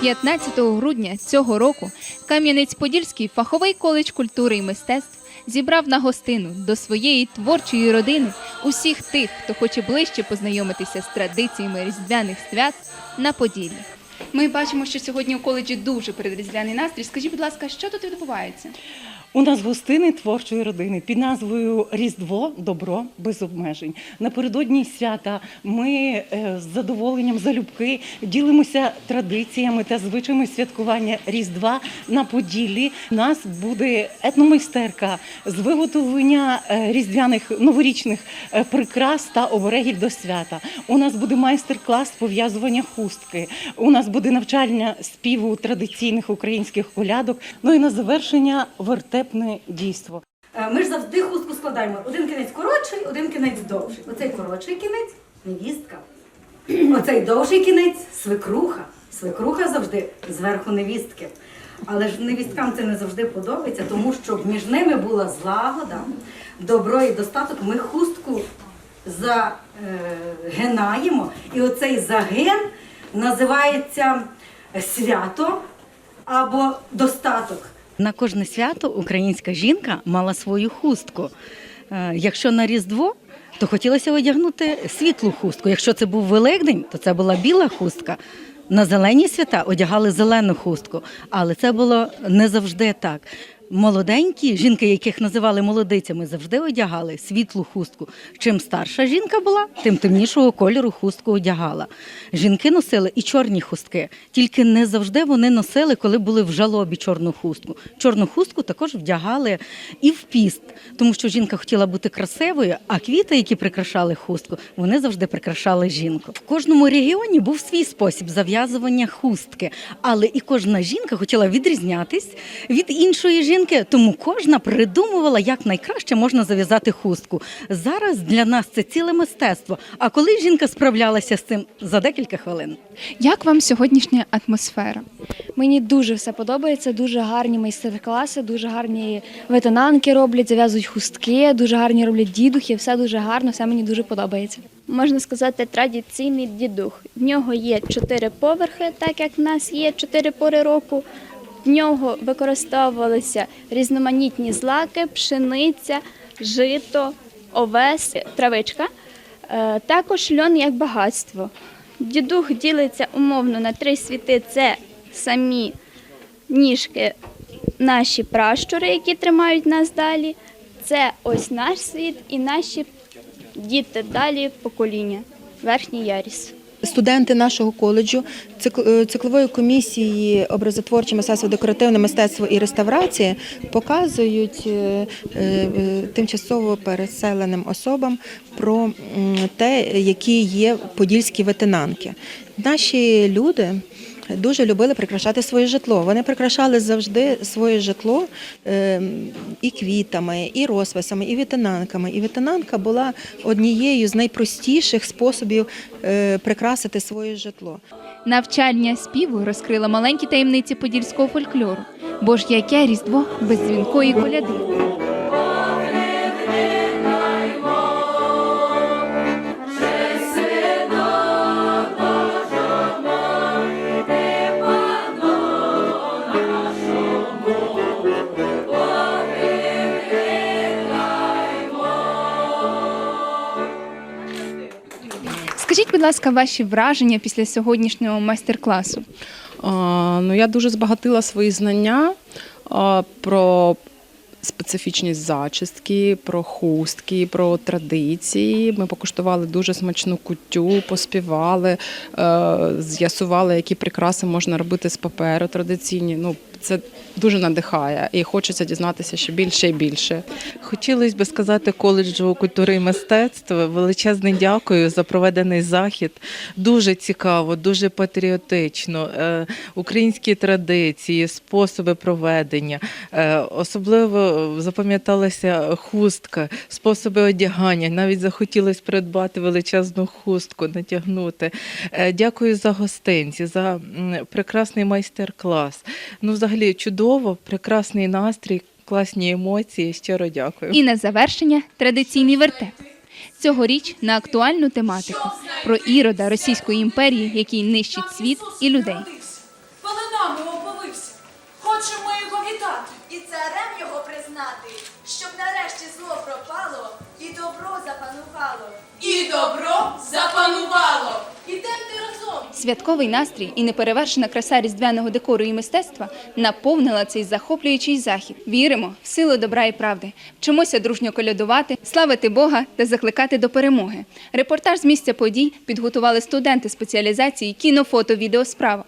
15 грудня цього року Кам'янець-Подільський фаховий коледж культури і мистецтв зібрав на гостину до своєї творчої родини усіх тих, хто хоче ближче познайомитися з традиціями різдвяних свят на Поділлі. Ми бачимо, що сьогодні у коледжі дуже передріздвяний настрій. Скажіть, будь ласка, що тут відбувається? У нас гостини творчої родини під назвою Різдво Добро без обмежень. Напередодні свята ми е, з задоволенням залюбки ділимося традиціями та звичаями святкування Різдва на Поділлі. У нас буде етномайстерка з виготовлення е, різдвяних новорічних е, прикрас та оберегів до свята. У нас буде майстер-клас пов'язування хустки. У нас буде навчання співу традиційних українських колядок. Ну і на завершення вертепне дійство. Е, Ми ж завжди хустку складаємо. Один кінець коротший, один кінець довший. Оцей коротший кінець невістка. Оцей довший кінець свекруха. Свекруха завжди зверху невістки. Але ж невісткам це не завжди подобається, тому що між ними була злагода, добро і достаток. Ми хустку загинаємо. І оцей загин називається свято або достаток. На кожне свято українська жінка мала свою хустку. Е, Якщо на Різдво, то хотілося одягнути світлу хустку. Якщо це був Великдень, то це була біла хустка. На зелені свята одягали зелену хустку, але це було не завжди так. Молоденькі жінки, яких називали молодицями, завжди одягали світлу хустку. Чим старша жінка була, тим темнішого кольору хустку одягала. Жінки носили і чорні хустки, тільки не завжди вони носили, коли були в жалобі чорну хустку. Чорну хустку також вдягали і в піст, тому що жінка хотіла бути красивою, а квіти, які прикрашали хустку, вони завжди прикрашали жінку. В кожному регіоні був свій спосіб зав'язування хустки, але і кожна жінка хотіла відрізнятись від іншої жінки, тому кожна придумувала, як найкраще можна зав'язати хустку. Зараз для нас це ціле мистецтво. А коли жінка справлялася з цим за декілька хвилин. Як вам сьогоднішня атмосфера? Мені дуже все подобається, дуже гарні майстер-класи, дуже гарні ветенанки роблять, зав'язують хустки, дуже гарні роблять дідухи, все дуже гарно, все мені дуже подобається. можна сказати, традиційний дідух. В нього є чотири поверхи, так як в нас є чотири пори року. В нього використовувалися різноманітні злаки, пшениця, жито, овес, травичка. Е, Також льон як багатство. Дідух ділиться умовно на три світи: це самі ніжки, наші пращури, які тримають нас далі. Це ось наш світ і наші діти далі покоління, верхній яріс. Студенти нашого коледжу е, циклової комісії образотворче мистецтво, декоративне мистецтво і реставрація показують е, е, тимчасово переселеним особам про те, які є подільські ветенанки. Наші люди. Дуже любили прикрашати своє житло. Вони прикрашали завжди своє житло е, і квітами, і розписами, і вітинанками. І вітинанка була однією з найпростіших способів е, прикрасити своє житло. Навчання співу розкрила маленькі таємниці подільського фольклору. Бо ж яке різдво без дзвінкої коляди? Будь ласка, ваші враження після сьогоднішнього майстер-класу? Ну, я дуже збагатила свої знання а, про специфічність зачістки, про хустки, про традиції. Ми покуштували дуже смачну кутю, поспівали, е, з'ясували, які прикраси можна робити з паперу традиційні. Ну, це дуже надихає і хочеться дізнатися ще більше і більше. Хотілося б сказати коледжу культури і мистецтва величезне дякую за проведений захід. Дуже цікаво, дуже патріотично. Е, Українські традиції, способи проведення. Е, Особливо запам'яталася хустка, способи одягання. Навіть захотілося придбати величезну хустку, натягнути. Е, Дякую за гостинці, за прекрасний майстер-клас. Ну, взагалі, чудово, прекрасний настрій. Класні емоції, щиро дякую. І на завершення традиційний вертеп. Цьогоріч на актуальну тематику про ірода Російської імперії, який нищить світ і людей. Святковий настрій і неперевершена краса різдвяного декору і мистецтва наповнила цей захоплюючий захід. Віримо в силу добра і правди, вчимося дружньо колядувати, славити Бога та закликати до перемоги. Репортаж з місця подій підготували студенти спеціалізації кіно, фото, відеосправа.